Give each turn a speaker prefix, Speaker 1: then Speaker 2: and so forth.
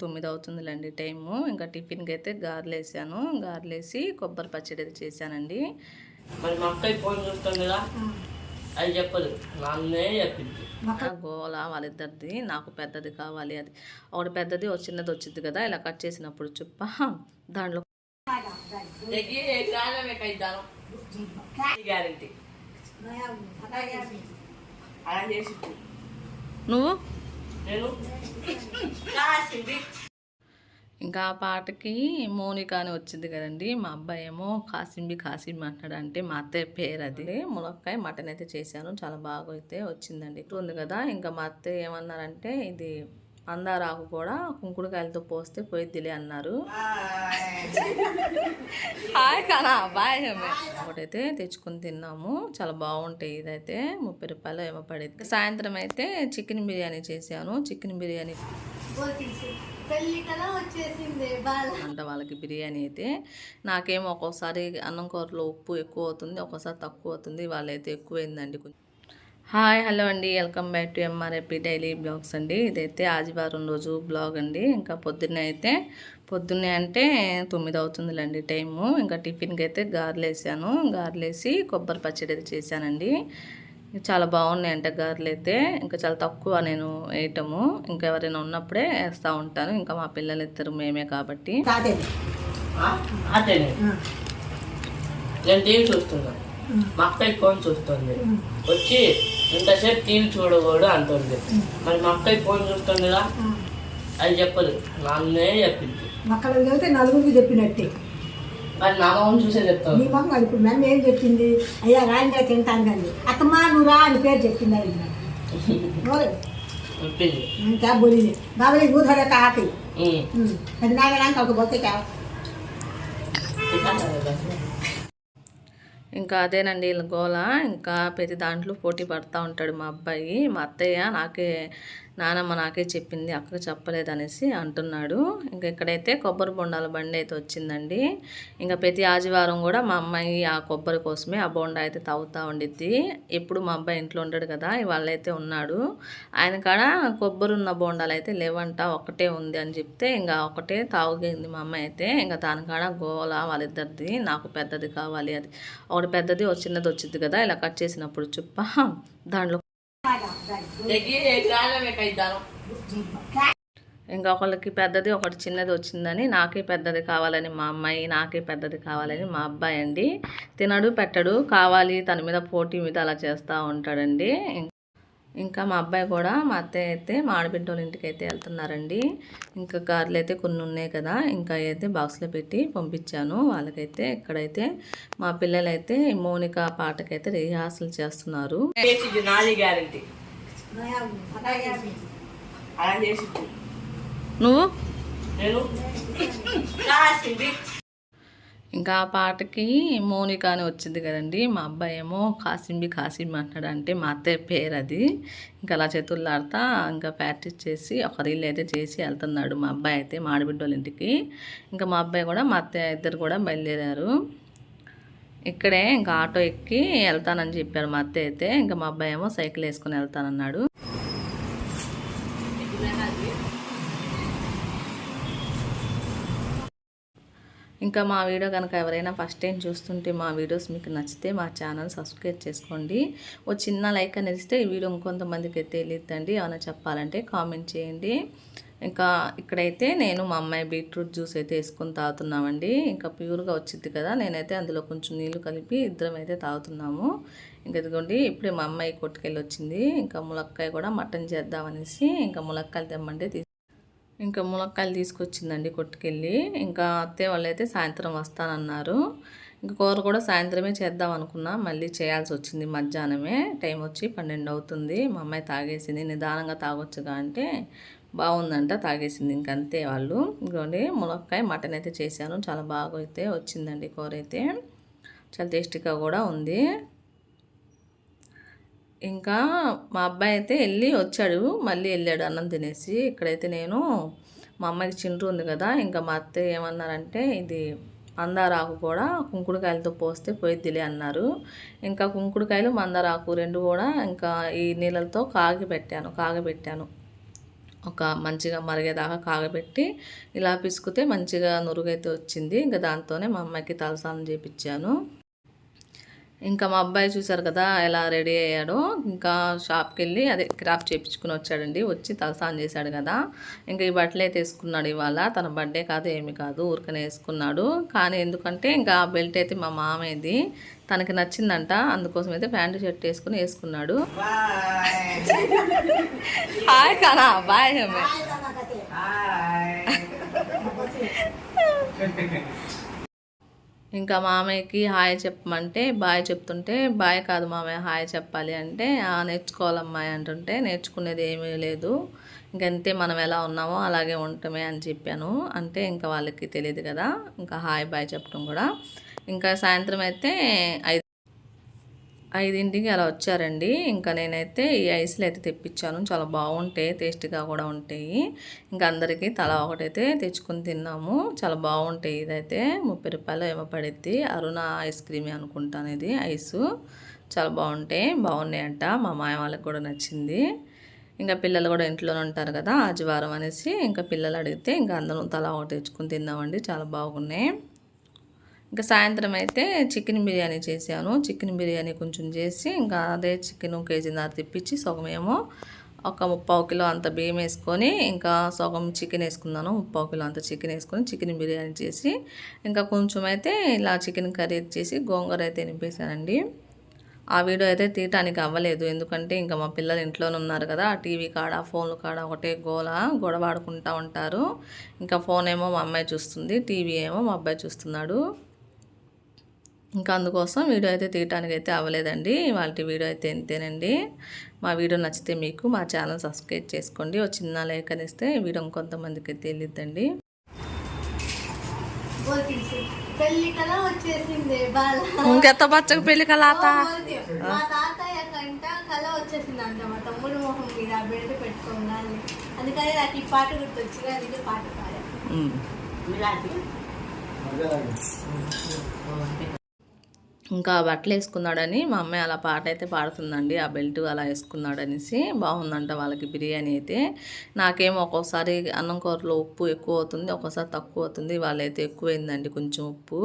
Speaker 1: తొమ్మిది అవుతుందిలేండి టైము. ఇంకా టిఫిన్కి అయితే గారెలు వేసాను గారెలు వేసి కొబ్బరి పచ్చడి అయితే చేశానండి.
Speaker 2: మరి మా అక్కయ్య ఫోన్ చూస్తుందిగా అది చెప్పదు. నాన్నే చెప్పింది.
Speaker 1: గోల వాళ్ళిద్దరిది. నాకు పెద్దది కావాలి అది. ఒకటి పెద్దది ఒక చిన్నది వచ్చింది కదా. ఇలా కట్ చేసినప్పుడు చుప్ప దాంట్లో నువ్వు? ఇంకా ఆ పాటకి మోనిక అని వచ్చింది కదండి. మా అబ్బాయి ఏమో కాసింబి కాసింబి అంటున్నాడు. అంటే మా అత్తయ్య పేరు అది. మునక్కాయ మటన్ అయితే చేశాను. చాలా బాగా అయితే వచ్చిందండి ఉంది కదా. ఇంకా మా అత్తయ్య ఏమన్నారంటే ఇది మందారాకు కూడా కుంకుడుకాయలతో పోస్తే పోయిద్దిలే అన్నారు. హాయ్ కానా బాయ్ ఒకటైతే తెచ్చుకొని తిన్నాము. చాలా బాగుంటాయి ఇదైతే. ముప్పై రూపాయలు ఏమో పడేది. సాయంత్రం అయితే చికెన్ బిర్యానీ చేశాను. చికెన్ బిర్యానీ అంటే వాళ్ళకి బిర్యానీ అయితే నాకేమో ఒక్కోసారి అన్నం కూరలో ఉప్పు ఎక్కువ అవుతుంది ఒక్కోసారి తక్కువ అవుతుంది వాళ్ళైతే ఎక్కువైందండి కొంచెం. హాయ్ హలో అండి. Welcome back to MRAP daily blogs అండి. ఇదైతే ఆదివారం రోజు బ్లాగ్ అండి. ఇంకా పొద్దున్నే అయితే పొద్దున్నే అంటే తొమ్మిది అవుతుందిలేండి టైము. ఇంకా టిఫిన్కి అయితే గారెలు వేసాను గారెలు వేసి కొబ్బరి పచ్చడి అయితే చేశానండి. చాలా బాగున్నాయి అంట గారెలు అయితే. ఇంకా చాలా తక్కువ నేను వేయటము. ఇంకా ఎవరైనా ఉన్నప్పుడే వేస్తూ ఉంటాను. ఇంకా మా పిల్లలు ఇద్దరు మేమే కాబట్టి.
Speaker 2: నేను టీవీ చూస్తున్నా మా అక్కయ్య ఫోన్ చూస్తుంది. వచ్చి ఇంతసేపు టీవీ చూడకూడదు అంటుంది. మరి మా అక్కయ్య ఫోన్ చూస్తుందిగా? అది చెప్పదు. నాన్నే చెప్పింది.
Speaker 3: మక్కలకు చెబితే నలుగురికి చెప్పినట్టే.
Speaker 2: మరి నా మొహం చూసే
Speaker 3: నీ అది ఇప్పుడు మేము ఏం చెప్పింది? అయ్యా రాంగా తింటాను కానీ అత్తమ్మా నువ్వు రా అని పేరు చెప్పింది అది
Speaker 2: తిన్నాను కదా.
Speaker 1: ఇంకా అదేనండి వీళ్ళ గోల. ఇంకా ప్రతి దాంట్లో పోటీ పడతా ఉంటాడు మా అబ్బాయి మా అత్తయ్య నాకే నానమ్మ నాకే చెప్పింది అక్కకు చెప్పలేదనేసి అంటున్నాడు. ఇంకా ఇక్కడైతే కొబ్బరి బొండాల బండి అయితే వచ్చిందండి. ఇంకా ప్రతి ఆదివారం కూడా మా అమ్మాయి ఆ కొబ్బరి కోసమే ఆ బొండా అయితే తాగుతూ ఉండిద్ది. ఎప్పుడు మా అబ్బాయి ఇంట్లో ఉండడు కదా ఇవాళ అయితే ఉన్నాడు. ఆయన కాడ కొబ్బరి ఉన్న బొండాలు అయితే లేవంట ఒకటే ఉంది అని చెప్తే ఇంకా ఒకటే తాగుగింది మా అమ్మాయి అయితే. ఇంకా దానికాడ గోల వాళ్ళిద్దరిది నాకు పెద్దది కావాలి అది. ఒకటి పెద్దది ఒక చిన్నది వచ్చింది కదా ఇలా కట్ చేసినప్పుడు చుప్ప దాంట్లో ఇంకా ఒకళ్ళకి పెద్దది ఒకటి చిన్నది వచ్చిందని నాకే పెద్దది కావాలని మా అమ్మాయి నాకే పెద్దది కావాలని మా అబ్బాయి అండి. తినడు పెట్టడు కావాలి తన మీద పోటీ మీద అలా చేస్తూ ఉంటాడండి. ఇంకా మా అబ్బాయి కూడా మా అత్తయ్య అయితే మా ఆడబిడ్డ వాళ్ళ ఇంటికి అయితే వెళ్తున్నారండి. ఇంకా కార్లు అయితే కొన్ని ఉన్నాయి కదా ఇంకా అయితే బాక్స్లో పెట్టి పంపించాను. వాళ్ళకైతే ఇక్కడైతే మా పిల్లలైతే మౌనిక పాటకైతే రిహార్సల్ చేస్తున్నారు.
Speaker 2: గ్యారంటీ అలా చేసి
Speaker 1: నువ్వు ఇంకా ఆ పాటకి మౌనిక అని వచ్చింది కదండి. మా అబ్బాయి ఏమో కాసింబి కాసింబి అంటున్నాడు అంటే మా అత్తయ్య పేరు అది. ఇంకా అలా చేతుల్లో ఆడుతా ఇంకా ప్రాక్టీస్ చేసి ఒక రీల్ అయితే చేసి వెళ్తున్నాడు మా అబ్బాయి అయితే మా ఆడబిడ్డ వాళ్ళ ఇంటికి. ఇంకా మా అబ్బాయి కూడా మా అత్తయ్య ఇద్దరు కూడా బయలుదేరారు. ఇక్కడే ఇంకా ఆటో ఎక్కి వెళ్తానని చెప్పారు మా అత్త అయితే. ఇంకా మా అబ్బాయి ఏమో సైకిల్ వేసుకొని వెళ్తానన్నాడు. ఇంకా మా వీడియో కనుక ఎవరైనా ఫస్ట్ టైం చూస్తుంటే మా వీడియోస్ మీకు నచ్చితే మా ఛానల్ సబ్స్క్రైబ్ చేసుకోండి. ఓ చిన్న లైక్ అనేది ఇస్తే ఈ వీడియో ఇంకొంతమందికి తెలియద్దండి ఏమైనా చెప్పాలంటే కామెంట్ చేయండి. ఇంకా ఇక్కడైతే నేను మా అమ్మాయి బీట్రూట్ జ్యూస్ అయితే వేసుకొని తాగుతున్నామండి. ఇంకా ప్యూర్గా వచ్చింది కదా నేనైతే అందులో కొంచెం నీళ్ళు కలిపి ఇద్దరం అయితే తాగుతున్నాము. ఇంకా ఇదిగోండి ఇప్పుడే మా అమ్మాయి కొట్టుకెళ్ళి వచ్చింది ఇంకా ములక్కాయ కూడా మటన్ చేద్దామనేసి ఇంకా ములక్కాయలు తెమ్మంటే తీ ఇంకా ములక్కాయలు తీసుకొచ్చిందండి కొట్టుకెళ్ళి. ఇంకా అత్తయ్య వాళ్ళు అయితే సాయంత్రం వస్తానన్నారు. ఇంకా కూర కూడా సాయంత్రమే చేద్దాం అనుకున్నా మళ్ళీ చేయాల్సి వచ్చింది మధ్యాహ్నమే. టైం వచ్చి పన్నెండు అవుతుంది మా అమ్మాయి తాగేసింది. నిదానంగా తాగొచ్చుగా అంటే బాగుందంట తాగేసింది ఇంకంతే వాళ్ళు. ఇంకోండి మునక్కాయ మటన్ అయితే చేశాను. చాలా బాగా అయితే వచ్చిందండి కూర అయితే చాలా టేస్టీగా కూడా ఉంది. ఇంకా మా అబ్బాయి అయితే వెళ్ళి వచ్చాడు. మళ్ళీ వెళ్ళాడు అన్నం తినేసి. ఇక్కడైతే నేను మా అమ్మాయికి చిండ్రు ఉంది కదా ఇంకా మా అత్త ఏమన్నారంటే ఇది మందారాకు కూడా కుంకుడుకాయలతో పోస్తే పోయిద్దిలే అన్నారు. ఇంకా కుంకుడుకాయలు మందారాకు రెండు కూడా ఇంకా ఈ నీళ్ళతో కాగి పెట్టాను కాగబెట్టాను. ఒక మంచిగా మరిగేదాకా కాగబెట్టి ఇలా పిసుకుతే మంచిగా నురుగైతే వచ్చింది. ఇంకా దాంతోనే మా అమ్మాయికి తలసానం చేపించాను ఇంకా మా అబ్బాయి చూసారు కదా ఎలా రెడీ అయ్యాడో. ఇంకా షాప్కి వెళ్ళి అదే క్రాఫ్ట్ చేయించుకుని వచ్చాడండి. వచ్చి తలసాన్ చేశాడు కదా. ఇంకా ఈ బట్టలు అయితే వేసుకున్నాడు ఇవాళ. తన బర్త్డే కాదు ఏమి కాదు ఊరికనే వేసుకున్నాడు. కానీ ఎందుకంటే ఇంకా ఆ బెల్ట్ అయితే మా మామేది తనకి నచ్చిందంట. అందుకోసం అయితే ప్యాంటు షర్ట్ వేసుకుని వేసుకున్నాడు. హాయ్ కానా బాయ్ హమే ఇంకా మామయ్యకి హాయ్ చెప్పమంటే బాయ్ చెప్తుంటే బాయ్ కాదు మామయ్య హాయ్ చెప్పాలి అంటే నేర్చుకోవాలమ్మాయి అంటుంటే నేర్చుకునేది ఏమీ లేదు. ఇంకంతే మనం ఎలా ఉన్నామో అలాగే ఉండటమే అని చెప్పాను. అంటే ఇంకా వాళ్ళకి తెలియదు కదా. ఇంకా హాయ్ బాయ్ చెప్పడం కూడా. ఇంకా సాయంత్రం అయితే ఐదు ఐదింటికి అలా వచ్చారండి. ఇంకా నేనైతే ఈ ఐస్లు అయితే తెప్పించాను. చాలా బాగుంటాయి టేస్ట్గా కూడా ఉంటాయి. ఇంకా అందరికీ తలా ఒకటైతే తెచ్చుకొని తిన్నాము. చాలా బాగుంటాయి ఇదైతే. ముప్పై రూపాయలు ఏమో పడిద్ది. అరుణ ఐస్ క్రీమే అనుకుంటాను ఇది ఐసు. చాలా బాగుంటాయి. బాగున్నాయంట. మా మాయ వాళ్ళకి కూడా నచ్చింది. ఇంకా పిల్లలు కూడా ఇంట్లోనే ఉంటారు కదా ఆదివారం అనేసి ఇంకా పిల్లలు అడిగితే ఇంకా అందరం తలా ఒకటి తెచ్చుకొని తిన్నామండి. చాలా బాగున్నాయి. ఇంకా సాయంత్రం అయితే చికెన్ బిర్యానీ చేశాను. చికెన్ బిర్యానీ కొంచెం చేసి ఇంకా అదే చికెన్ కేజీన్నర తెప్పించి సగం ఏమో ఒక ముప్పావు కిలో అంత బియ్యం వేసుకొని ఇంకా సగం చికెన్ వేసుకున్నాను. ముప్పావు కిలో అంత చికెన్ వేసుకొని చికెన్ బిర్యానీ చేసి ఇంకా కొంచెం అయితే ఇలా చికెన్ కర్రీ చేసి గోంగూర అయితే నింపేశానండి. ఆ వీడియో అయితే తీయటానికి అవ్వలేదు. ఎందుకంటే ఇంకా మా పిల్లలు ఇంట్లోనే ఉన్నారు కదా. టీవీ కాడ ఫోన్లు కాడ ఒకటే గోల గొడవ ఆడుకుంటూ ఉంటారు. ఇంకా ఫోన్ ఏమో మా అమ్మాయి చూస్తుంది టీవీ ఏమో మా అబ్బాయి చూస్తున్నాడు. ఇంకా అందుకోసం వీడియో అయితే తీయటానికి అయితే అవ్వలేదండి. వాళ్ళ వీడియో అయితే ఇంతేనండి. మా వీడియో నచ్చితే మీకు మా ఛానల్ సబ్స్క్రైబ్ చేసుకోండి. ఒక చిన్న లైక్ అనిస్తే ఈ వీడియో ఇంకొంతమందికి తెలియద్దండి.
Speaker 4: పెళ్ళి కదా వచ్చేసింది బాల.
Speaker 1: ఇంకెత్త పచ్చకు
Speaker 4: పెళ్ళి కళ వచ్చేసింది అంట మా తమ్ముడు మొహం మీద బెల్ట్ పెట్టుకోగానే అందుకని నాకు ఈ పాట గుర్తొచ్చింది. అందుకే పాట
Speaker 1: ఇంకా బట్టలు వేసుకున్నాడని మా అమ్మాయి అలా పాట అయితే పాడుతుందండి. ఆ బెల్ట్ అలా వేసుకున్నాడనేసి బాగుందంట వాళ్ళకి బిర్యానీ అయితే. నాకేమో ఒక్కోసారి అన్నం కూరలో ఉప్పు ఎక్కువ అవుతుంది ఒక్కోసారి తక్కువ అవుతుంది. వాళ్ళైతే ఎక్కువైందండి కొంచెం ఉప్పు.